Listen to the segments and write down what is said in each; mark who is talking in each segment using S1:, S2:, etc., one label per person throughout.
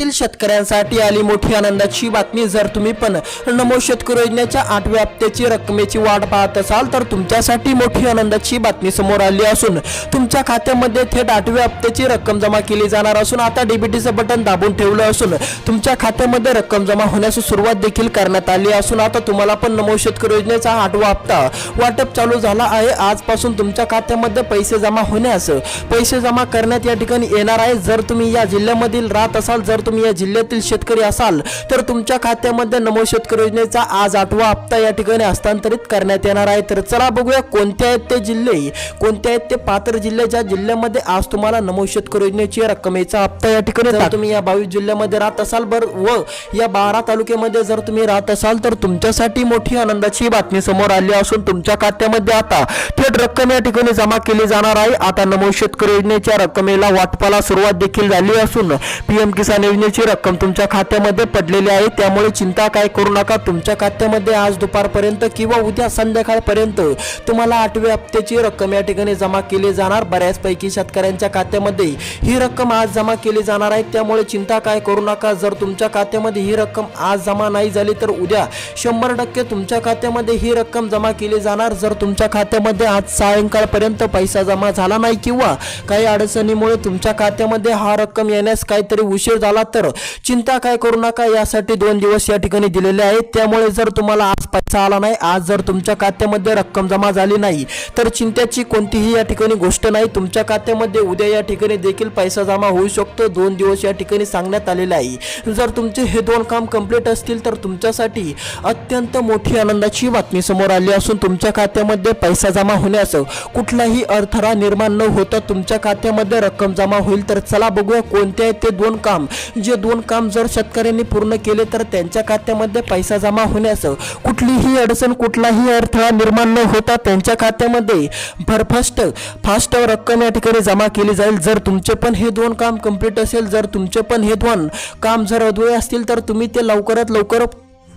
S1: तील शेतकऱ्यांसाठी आली मोठी आनंदाची बातमी. जर तुम्ही पण नमो शेतकरी योजनेच्या आठव्या हप्त्याची रकमेची वाट पाहत असाल तर तुमच्यासाठी मोठी आनंदाची बातमी समोर आली असून तुमच्या खात्यामध्ये थेट आठव्या हप्त्याची रक्कम जमा केली जाणार असून आता डीबीटीचं बटन दाबून ठेवलं असून तुमच्या खात्यामध्ये रक्कम जमा होण्यास सुरुवात देखील करण्यात आली असून आता तुम्हाला पण नमो शेतकरी योजनेचा आठवा हप्ता वाटप चालू झाला आहे. आजपासून तुमच्या खात्यामध्ये पैसे जमा होण्यास पैसे जमा करण्यात या ठिकाणी येणार आहे. जर तुम्ही या जिल्ह्यामधील राहत असाल जर तुम्ही या जिल्ह्यातील शेतकरी असाल तर तुमच्या खात्यामध्ये नमो शेतकरी योजनेचा आज आठवा हप्ता या ठिकाणी हस्तांतरित करण्यात येणार आहे. तर चला बघूया कोणते आहेत ते जिल्हे. कोणते आहेत ते पात्र जिल्हे ज्या जिल्ह्यामध्ये आज तुम्हाला नमो शेतकरी योजनेची रकमेचा हप्ता या ठिकाणी तुम्ही या बावीस जिल्ह्यामध्ये राहत असाल बर व या बारा तालुक्यामध्ये जर तुम्ही राहत असाल तर तुमच्यासाठी मोठी आनंदाची बातमी समोर आली असून तुमच्या खात्यामध्ये आता थेट रक्कम या ठिकाणी जमा केली जाणार आहे. आता नमो शेतकरी योजनेच्या रकमेला वाटपाला सुरुवात देखील झाली असून पीएम किसान योजनेची रक्कम तुमच्या खात्यामध्ये पडलेली आहे. त्यामुळे चिंता काय करू नका. तुमच्या खात्यामध्ये आज दुपारपर्यंत किंवा उद्या संध्याकाळपर्यंत तुम्हाला आठव्या हप्त्याची रक्कम या ठिकाणी जमा केली जाणार. बऱ्याचपैकी शेतकऱ्यांच्या खात्यामध्ये ही रक्कम आज जमा केली जाणार आहे. त्यामुळे चिंता काय करू नका. जर तुमच्या खात्यामध्ये ही रक्कम आज जमा नाही झाली तर उद्या शंभर टक्के तुमच्या खात्यामध्ये ही रक्कम जमा केली जाणार. जर तुमच्या खात्यामध्ये आज सायंकाळपर्यंत पैसा जमा झाला नाही किंवा काही अडचणीमुळे तुमच्या खात्यामध्ये हा रक्कम येण्यास काहीतरी उशीर झाला तर. चिंता काय करू नका यासाठी दोन दिवस या ठिकाणी दिलेले आहेत. त्यामुळे जर तुम्हाला आज पैसा आला नाही आज जर तुमच्या खात्यामध्ये रक्कम जमा झाली नाही तर चिंत्याची कोणतीही या ठिकाणी गोष्ट नाही. तुमच्या खात्यामध्ये उद्या या ठिकाणी देखील पैसा जमा होऊ शकतो. दोन दिवस या ठिकाणी सांगण्यात आलेले आहे. जर तुमचे हे दोन काम कंप्लीट असतील तर तुमच्यासाठी अत्यंत मोठी आनंदाची बातमी समोर आली असून तुमच्या खात्यामध्ये पैसा जमा होण्यास कुठलाही अडथळा निर्माण न होता तुमच्या खात्यामध्ये रक्कम जमा होईल. तर चला बघूया कोणते आहेत ते दोन काम. जे दोन काम जर शेतकऱ्यांनी पूर्ण केले तर त्यांच्या खात्यामध्ये पैसा जमा होण्यास कुठलीही अडचण कुठलाही अडथळा निर्माण न होता त्यांच्या खात्यामध्ये भरफास्ट फास्ट रक्कम या ठिकाणी जमा केली जाईल. जर तुमचे पण हे दोन काम कंप्लीट असेल जर तुमचे पण हे दोन काम जर अधुळे असतील तर तुम्ही ते लवकरात लवकर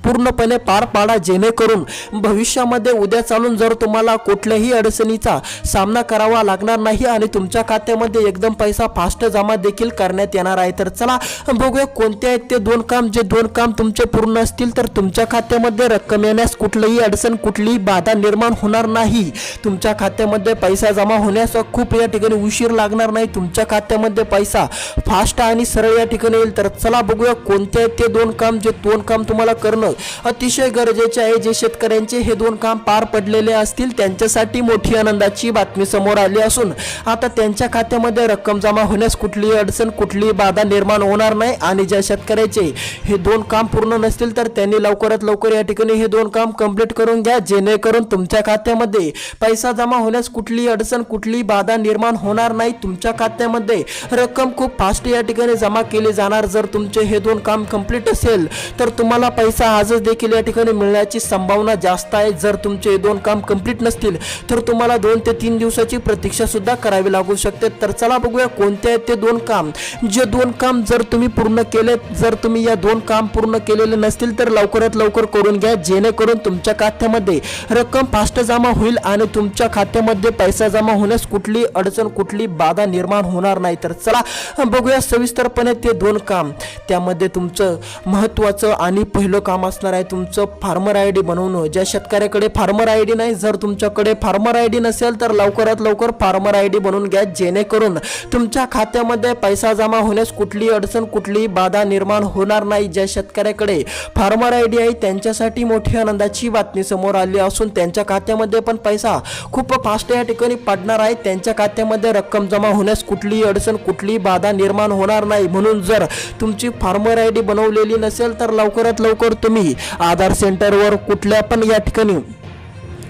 S1: पूर्णपणे पार पाडा जेणेकरून भविष्यामध्ये उद्या चालून जर तुम्हाला कुठल्याही अडचणीचा सामना करावा लागणार नाही आणि तुमच्या खात्यामध्ये एकदम पैसा फास्ट जमा देखील करण्यात येणार आहे. तर चला बघूया कोणते आहेत ते दोन काम. जे दोन काम तुमचे पूर्ण असतील तर तुमच्या खात्यामध्ये रक्कम येण्यास कुठलीही अडचण कुठलीही बाधा निर्माण होणार नाही. तुमच्या खात्यामध्ये पैसा जमा होण्यास खूप या ठिकाणी उशीर लागणार नाही. तुमच्या खात्यामध्ये पैसा फास्ट आणि सरळ या ठिकाणी येईल. तर चला बघूया कोणते आहेत ते दोन काम. जे दोन काम तुम्हाला करणं अतिशय गरजेचे आहे जे शेतकऱ्यांचे हे दोन काम पार पडलेले असतील त्यांच्यासाठी मोठी आनंदाची बातमी समोर आली असून आता त्यांच्या खात्यामध्ये रक्कम जमा होण्यास कुठलीही अडचण कुठलीही बाधा निर्माण होणार नाही आणि ज्या शेतकऱ्याचे हे दोन काम पूर्ण नसतील तर त्यांनी लवकरात लवकर या ठिकाणी हे दोन काम कंप्लीट करून घ्या जेणेकरून तुमच्या खात्यामध्ये पैसा जमा होण्यास कुठलीही अडचण कुठलीही बाधा निर्माण होणार नाही. तुमच्या खात्यामध्ये रक्कम खूप फास्ट या ठिकाणी जमा केली जाणार. जर तुमचे हे दोन काम कंप्लीट असेल तर तुम्हाला पैसा आजच देखील या ठिकाणी मिळण्याची संभावना जास्त आहे. जर तुमचे हे दोन काम कंप्लीट नसतील तर तुम्हाला दोन ते तीन दिवसाची प्रतीक्षा सुद्धा करावी लागू शकते. तर चला बघूया कोणते आहेत ते दोन काम. जे दोन काम जर तुम्ही पूर्ण केले जर तुम्ही या दोन काम पूर्ण केलेले नसतील तर लवकरात लवकर करून घ्या. जेणेकरून तुमच्या खात्यामध्ये रक्कम फास्ट जमा होईल आणि तुमच्या खात्यामध्ये पैसा जमा होण्यास कुठली अडचण कुठली बाधा निर्माण होणार नाही. तर चला बघूया सविस्तरपणे ते दोन काम. त्यामध्ये तुमचं महत्त्वाचं आणि पहिलं काम असणार आहे तुमचं फार्मर आय डी बनवणं. ज्या शेतकऱ्याकडे फार्मर आय डी नाही जर तुमच्याकडे फार्मर आय डी नसेल तर लवकरात लवकर फार्मर आय डी बनवून घ्या जेणेकरून तुमच्या खात्यामध्ये पैसा जमा होण्यास कुठलीही अडचण कुठलीही बाधा निर्माण होणार नाही. ज्या शेतकऱ्याकडे फार्मर आय डी आहे त्यांच्यासाठी मोठी आनंदाची बातमी समोर आली असून त्यांच्या खात्यामध्ये पण पैसा खूप फास्ट या ठिकाणी पडणार आहे. त्यांच्या खात्यामध्ये रक्कम जमा होण्यास कुठलीही अडचण कुठलीही बाधा निर्माण होणार नाही. म्हणून जर तुमची फार्मर आय डी बनवलेली नसेल तर लवकरात लवकर तुम्ही आधार सेंटरवर कुठल्या पण या ठिकाणी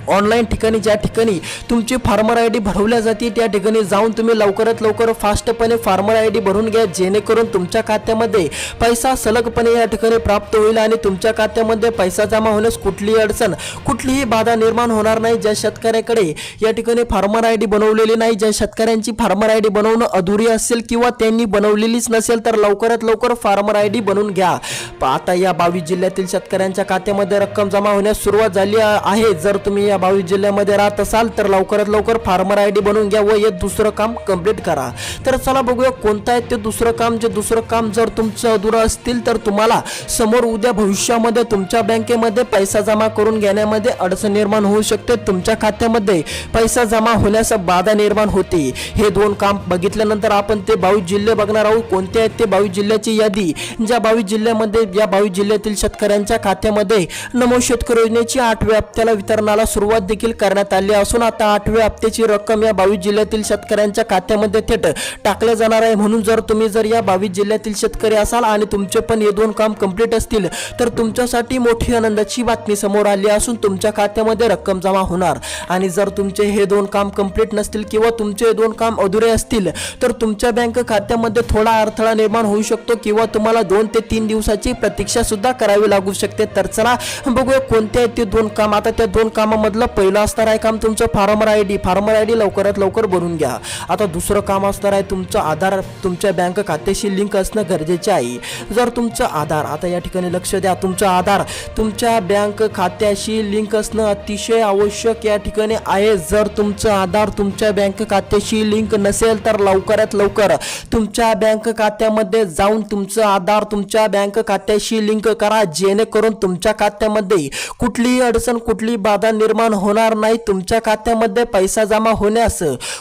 S1: ऑनलाईन ठिकाणी ज्या ठिकाणी तुमची फार्मर आय डी भरवल्या जाते त्या ठिकाणी जाऊन तुम्ही लवकरात लवकर फास्टपणे फार्मर आय डी भरून घ्या जेणेकरून तुमच्या खात्यामध्ये पैसा सलगपणे या ठिकाणी प्राप्त होईल आणि तुमच्या खात्यामध्ये पैसा जमा होण्यास कुठलीही अडचण कुठलीही बाधा निर्माण होणार नाही. ज्या शेतकऱ्याकडे या ठिकाणी फार्मर आय डी बनवलेली नाही ज्या शेतकऱ्यांची फार्मर आय डी बनवणं अधुरी असेल किंवा त्यांनी बनवलेलीच नसेल तर लवकरात लवकर फार्मर आय डी बनवून घ्या. आता या बावीस जिल्ह्यातील शेतकऱ्यांच्या खात्यामध्ये रक्कम जमा होण्यास सुरुवात झाली आहे. जर तुम्ही या बावीस जिल्ह्यामध्ये राहत असाल तर लवकरात लवकर फार्मर आय डी बनवून घ्या व हे दुसरं काम कंप्लीट करा. तर चला बघूया कोणतं आहे ते दुसरं काम. जे दुसरं काम जर तुमचं अधुरं असतील तर तुम्हाला समोर उद्या भविष्यामध्ये तुमच्या बँकेमध्ये पैसा जमा करून घेण्यामध्ये अडचण निर्माण होऊ शकते. तुमच्या खात्यामध्ये पैसा जमा होण्यास बाधा निर्माण होते. हे दोन काम बघितल्यानंतर आपण ते बावीस जिल्हे बघणार आहोत. कोणते आहेत ते बावीस जिल्ह्याची यादी. ज्या बावीस जिल्ह्यामध्ये या बावीस जिल्ह्यातील शेतकऱ्यांच्या खात्यामध्ये नमो शेतकरी योजनेची आठव्या हप्त्याला वितरणाला सुरुवात देखील करण्यात आली असून आता आठव्या हप्त्याची रक्कम या बावीस जिल्ह्यातील शेतकऱ्यांच्या खात्यामध्ये थेट टाकल्या जाणार आहे. म्हणून जर तुम्ही जर या बावीस जिल्ह्यातील शेतकरी असाल आणि तुमचे पण हे दोन काम कंप्लीट असतील तर तुमच्यासाठी मोठी आनंदाची बातमी समोर आली असून तुमच्या खात्यामध्ये रक्कम जमा होणार. आणि जर तुमचे हे दोन काम कंप्लीट नसतील किंवा तुमचे हे दोन काम अधुरे असतील तर तुमच्या बँक खात्यामध्ये थोडा अडथळा निर्माण होऊ शकतो किंवा तुम्हाला दोन ते तीन दिवसाची प्रतीक्षा सुद्धा करावी लागू शकते. तर चला बघूया कोणते ते दोन काम. आता त्या दोन कामामध्ये मधलं पहिलं असणार आहे काम तुमचं farmer I D. Farmer I D लवकरात लवकर भरून घ्या. आता दुसरं काम असणार आहे तुमचं आधार तुमच्या बँक खात्याशी लिंक असणं गरजेचे आहे. जर तुमचं आधार आता या ठिकाणी लक्ष द्या तुमचं आधार तुमच्या बँक खात्याशी लिंक असणं अतिशय आवश्यक या ठिकाणी आहे. जर तुमचं आधार तुमच्या बँक खात्याशी लिंक नसेल तर लवकरात लवकर तुमच्या बँक खात्यामध्ये जाऊन तुमचं आधार तुमच्या बँक खात्याशी लिंक करा. जेणेकरून तुमच्या खात्यामध्ये कुठलीही अडचण कुठली बाधा निर्माण होणार नाही. तुमच्या खात्यामध्ये पैसा जमा होण्यास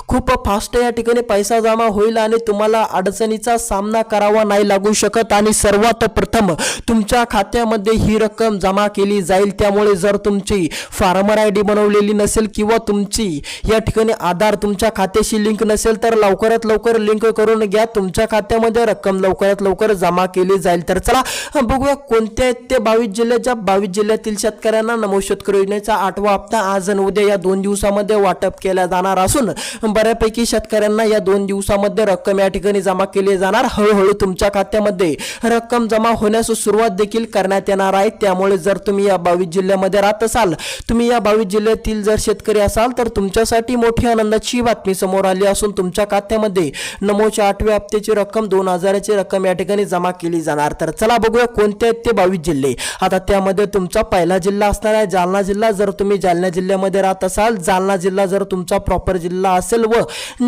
S1: खूप फास्ट या ठिकाणी पैसा जमा होईल आणि तुम्हाला अडचणीचा सामना करावा नाही लागू शकत. आणि सर्वात प्रथम तुमच्या खात्यामध्ये ही रक्कम जमा केली जाईल. त्यामुळे जर तुमची फार्मर आय डी बनवलेली नसेल किंवा तुमची या ठिकाणी आधार तुमच्या खात्याशी लिंक नसेल तर लवकरात लवकर लिंक करून घ्या. तुमच्या खात्यामध्ये रक्कम लवकरात लवकर जमा केली जाईल. तर चला बघूया कोणत्या आहेत ते बावीस जिल्ह्याच्या बावीस जिल्ह्यातील शेतकऱ्यांना नमो शेतकरी योजनेचा आठवा हप्ता आज आणि उद्या या दोन दिवसामध्ये वाटप केला जाणार असून बऱ्यापैकी शेतकऱ्यांना या दोन दिवसामध्ये रक्कम या ठिकाणी जमा केली जाणार. हळूहळू तुमच्या खात्यामध्ये रक्कम जमा होण्यास सुरुवात देखील करण्यात येणार आहे. त्यामुळे जर तुम्ही या बावीस जिल्ह्यामध्ये राहत असाल तुम्ही या बावीस जिल्ह्यातील जर शेतकरी असाल तर तुमच्यासाठी मोठी आनंदाची बातमी समोर आली असून तुमच्या खात्यामध्ये नमोच्या आठव्या हप्त्याची रक्कम दोन हजाराची रक्कम या ठिकाणी जमा केली जाणार. तर चला बघूया कोणते आहेत ते बावीस जिल्हे. आता त्यामध्ये तुमचा पहिला जिल्हा असणार आहे. जालना जिल्हा जर तुम्ही जालना जिल्ह्यामध्ये राहत असाल जालना जिल्हा जर तुमचा प्रॉपर जिल्हा असेल व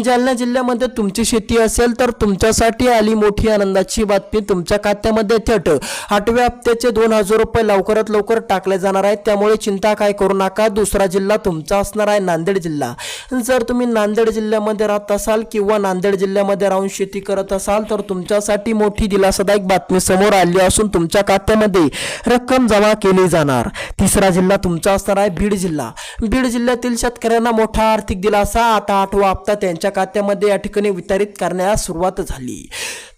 S1: जालना जिल्ह्यामध्ये तुमची शेती असेल तर तुमच्यासाठी आली मोठी आनंदाची बातमी तुमच्या खात्यामध्ये थेट. आठव्या हप्त्याचे दोन हजार रुपये लवकरात लवकर टाकले जाणार आहेत त्यामुळे चिंता काय करू नका दुसरा जिल्हा तुमचा असणार आहे नांदेड जिल्हा. जर तुम्ही नांदेड जिल्ह्यामध्ये राहत असाल किंवा नांदेड जिल्ह्यामध्ये राहून शेती करत असाल तर तुमच्यासाठी मोठी दिलासादायक बातमी समोर आली असून तुमच्या खात्यामध्ये रक्कम जमा केली जाणार. तिसरा जिल्हा तुमचा असणार आहे बीड जिल्हा. बीड जिल्ह्यातील शेतकऱ्यांना मोठा आर्थिक दिलासा आता आठवा हप्ता त्यांच्या खात्यामध्ये या ठिकाणी वितरित करण्यास सुरुवात झाली.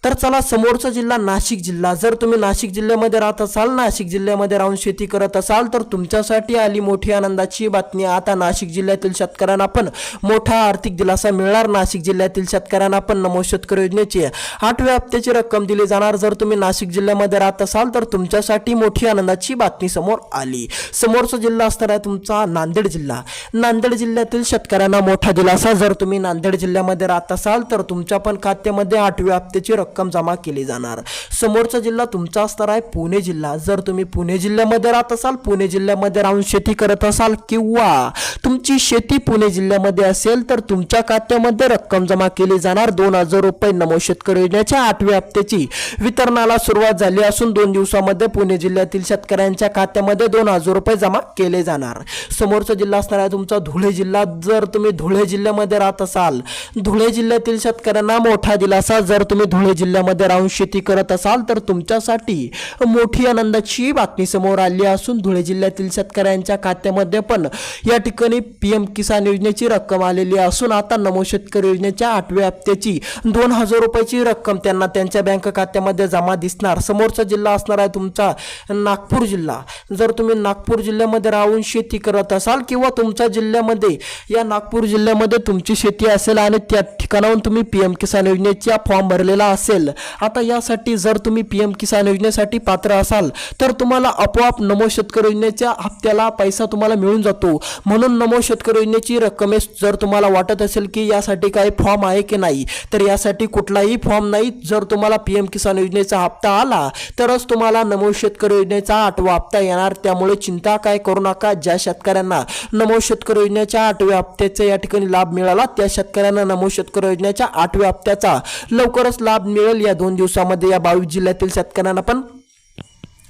S1: तर चला समोरचा जिल्हा नाशिक जिल्हा. जर तुम्ही नाशिक जिल्ह्यामध्ये राहत असाल नाशिक जिल्ह्यामध्ये राहून शेती करत असाल तर तुमच्यासाठी आली मोठी आनंदाची बातमी. आता नाशिक जिल्ह्यातील शेतकऱ्यांना पण मोठा आर्थिक दिलासा मिळणार. नाशिक जिल्ह्यातील शेतकऱ्यांना पण नमो शेतकरी योजनेची आठव्या हप्त्याची रक्कम दिली जाणार. जर तुम्ही नाशिक जिल्ह्यामध्ये राहत असाल तर तुमच्यासाठी मोठी आनंदाची बातमी समोर आली. समोरचा जिल्हा असणार आहे तुमचा नांदेड जिल्हा. नांदेड जिल्ह्यातील शेतकऱ्यांना मोठा दिलासा. जर तुम्ही नांदेड जिल्ह्यामध्ये राहत असाल तर तुमच्या पण खात्यामध्ये आठव्या हप्त्याची रक्कम जमा केली जाणार. समोरचा जिल्हा तुमचा असणार आहे पुणे जिल्हा. जर तुम्ही पुणे जिल्ह्यामध्ये राहत असाल पुणे जिल्ह्यामध्ये राहून शेती करत असाल किंवा तुमची शेती पुणे जिल्ह्यामध्ये असेल तर तुमच्या खात्यामध्ये रक्कम जमा केली जाणार. दोन हजार रुपये नमो शेतकरी योजनेच्या आठव्या हप्त्याची वितरणाला सुरुवात झाली असून दोन दिवसामध्ये पुणे जिल्ह्यातील शेतकऱ्यांच्या खात्यामध्ये दोन हजार रुपये जमा केले जाणार. समोरचा जिल्हा असणार आहे तुमचा धुळे जिल्हा. जर तुम्ही धुळे जिल्ह्यामध्ये राहत असाल धुळे जिल्ह्यातील शेतकऱ्यांना मोठा दिलासा. जर तुम्ही धुळे जिल्ह्यामध्ये राहून शेती करत असाल तर तुमच्यासाठी मोठी आनंदाची बातमी समोर आली असून धुळे जिल्ह्यातील शेतकऱ्यांच्या खात्यामध्ये पण या ठिकाणी पी एम किसान योजनेची रक्कम आलेली असून आता नमो शेतकरी योजनेच्या आठव्या हप्त्याची दोन हजार रुपयाची रक्कम त्यांना त्यांच्या बँक खात्यामध्ये जमा दिसणार. समोरचा जिल्हा असणार आहे तुमचा नागपूर जिल्हा. जर तुम्ही नागपूर जिल्ह्यामध्ये राहून शेती करत असाल किंवा तुमच्या जिल्ह्यामध्ये या नागपूर जिल्ह्यामध्ये तुमची शेती असेल आणि त्या ठिकाणाहून तुम्ही पी एम किसान योजनेचा फॉर्म भरलेला असेल असेल. आता यासाठी जर तुम्ही पी एम किसान योजनेसाठी पात्र असाल तर तुम्हाला आपोआप नमो शेतकरी योजनेच्या हप्त्याला पैसा तुम्हाला मिळून जातो. म्हणून नमो शेतकरी योजनेची रक्कमेस जर तुम्हाला वाटत असेल की यासाठी काही फॉर्म आहे की नाही तर यासाठी कुठलाही फॉर्म नाही. जर तुम्हाला पी एम किसान योजनेचा हप्ता आला तरच तुम्हाला नमो शेतकरी योजनेचा आठवा हप्ता येणार. त्यामुळे चिंता काय करू नका ज्या शेतकऱ्यांना नमो शेतकरी योजनेच्या आठव्या हप्त्याचा या ठिकाणी लाभ मिळाला त्या शेतकऱ्यांना नमो शेतकरी योजनेच्या आठव्या हप्त्याचा लवकरच लाभ मिळेल या दोन दिवसामध्ये या बावीस जिल्ह्यातील शेतकऱ्यांना पण?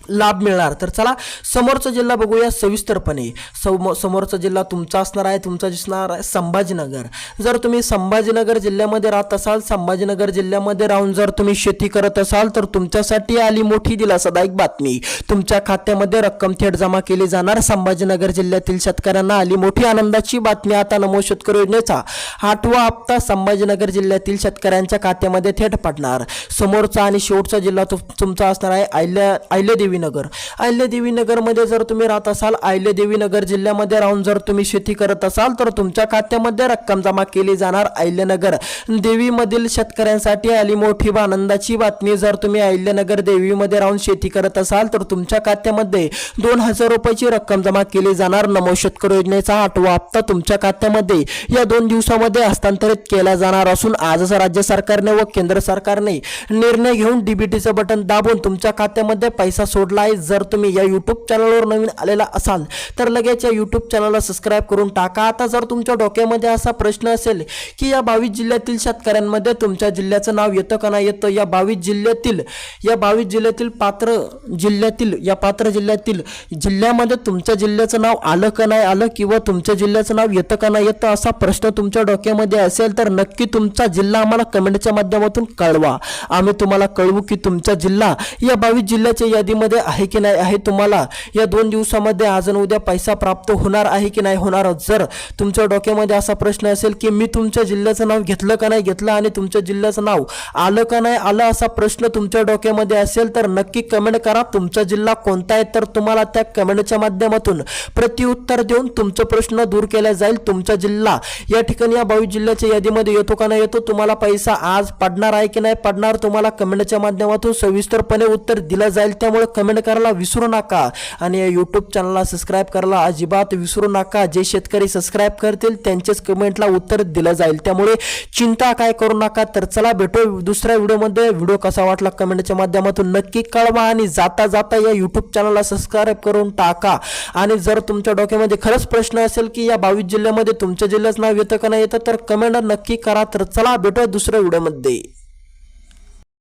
S1: लाभ मिळणार. तर चला समोरचा जिल्हा बघूया सविस्तरपणे. सम समोरचा जिल्हा तुमचा असणार आहे तुमचा दिसणार आहे संभाजीनगर. जर तुम्ही संभाजीनगर जिल्ह्यामध्ये राहत असाल संभाजीनगर जिल्ह्यामध्ये राहून जर तुम्ही शेती करत असाल तर तुमच्यासाठी आली मोठी दिलासादायक बातमी. तुमच्या खात्यामध्ये रक्कम थेट जमा केली जाणार. संभाजीनगर जिल्ह्यातील शेतकऱ्यांना आली मोठी आनंदाची बातमी. आता नमो शेतकरी योजनेचा आठवा हप्ता संभाजीनगर जिल्ह्यातील शेतकऱ्यांच्या खात्यामध्ये थेट पडणार. समोरचा आणि शेवटचा जिल्हा तुमचा असणार आहे आयल्या आयल्यादेवी देवीनगर. अहिल्यादेवी नगरमध्ये जर तुम्ही राहत असाल अहिल्यादेवी देवीनगर जिल्ह्यामध्ये राहून जर तुम्ही शेती करत असाल तर तुमच्या खात्यामध्ये रक्कम जमा केली जाणार अहिल्यानगर. देवीमधील शेतकऱ्यांसाठी आली मोठी आनंदाची बातमी जर तुम्ही अहिल्यानगर देवीमध्ये राहून शेती करत असाल तर तुमच्या खात्यामध्ये दोन हजार रुपयाची रक्कम जमा केली जाणार. नमो शेतकरी योजनेचा आठवा हप्ता तुमच्या खात्यामध्ये या दोन दिवसामध्ये हस्तांतरित केला जाणार असून आजच राज्य सरकारने व केंद्र सरकारने निर्णय घेऊन डीबीटीचं बटन दाबून तुमच्या खात्यामध्ये पैसा जोडला आहे जर तुम्ही या यूट्यूब चॅनलवर नवीन आलेला असाल तर लगेच या यूट्यूब चॅनलला सबस्क्राईब करून टाका. आता जर तुमच्या डोक्यामध्ये असा प्रश्न असेल की या बावीस जिल्ह्यातील शेतकऱ्यांमध्ये तुमच्या जिल्ह्याचं नाव येतं का नाही येतं? या बावीस जिल्ह्यातील या बावीस जिल्ह्यातील पात्र जिल्ह्यातील या पात्र जिल्ह्यातील जिल्ह्यामध्ये तुमच्या जिल्ह्याचं नाव आलं का नाही आलं किंवा तुमच्या जिल्ह्याचं नाव येतं का नाही येतं असा प्रश्न तुमच्या डोक्यामध्ये असेल तर नक्की तुमचा जिल्हा आम्हाला कमेंटच्या माध्यमातून कळवा. आम्ही तुम्हाला कळवू की तुमचा जिल्हा या बावीस जिल्ह्याच्या यादीमध्ये आहे की नाही आहे तुम्हाला? या दोन दिवसामध्ये आज आणि उद्या पैसा प्राप्त होणार आहे की नाही होणार? जर तुमच्या डोक्यामध्ये असा प्रश्न असेल की मी तुमच्या जिल्ह्याचं नाव घेतलं का नाही घेतलं आणि तुमच्या जिल्ह्याचं नाव आलं का नाही आलं असा प्रश्न तुमच्या डोक्यामध्ये असेल तर नक्की कमेंट करा. तुमचा जिल्हा कोणता आहे तर तुम्हाला त्या कमेंटच्या माध्यमातून प्रत्युत्तर देऊन तुमचा प्रश्न दूर केला जाईल. तुमचा जिल्हा या ठिकाणी या बावीस जिल्ह्याच्या यादीमध्ये येतो का नाही येतो तुम्हाला पैसा आज पडणार आहे की नाही पडणार तुम्हाला कमेंटच्या माध्यमातून सविस्तरपणे उत्तर दिलं जाईल. त्यामुळे कमेंट करायला विसरू नका. आणि या यूट्यूब चॅनलला सबस्क्राईब करायला अजिबात विसरू नका. जे शेतकरी सबस्क्राईब करतील त्यांचेच कमेंटला उत्तर दिलं जाईल. त्यामुळे चिंता काय करू नका. तर चला भेटू दुसऱ्या व्हिडिओमध्ये व्हिडिओ कसा वाटला कमेंटच्या माध्यमातून नक्की कळवा आणि जाता जाता या यूट्यूब चॅनलला सबस्क्राईब करून टाका. आणि जर तुमच्या डोक्यामध्ये खरंच प्रश्न असेल की या बावीस जिल्ह्यामध्ये तुमच्या जिल्ह्याचं नाव येतं का नाही येतं तर कमेंट नक्की करा. तर चला भेटूया दुसऱ्या व्हिडिओमध्ये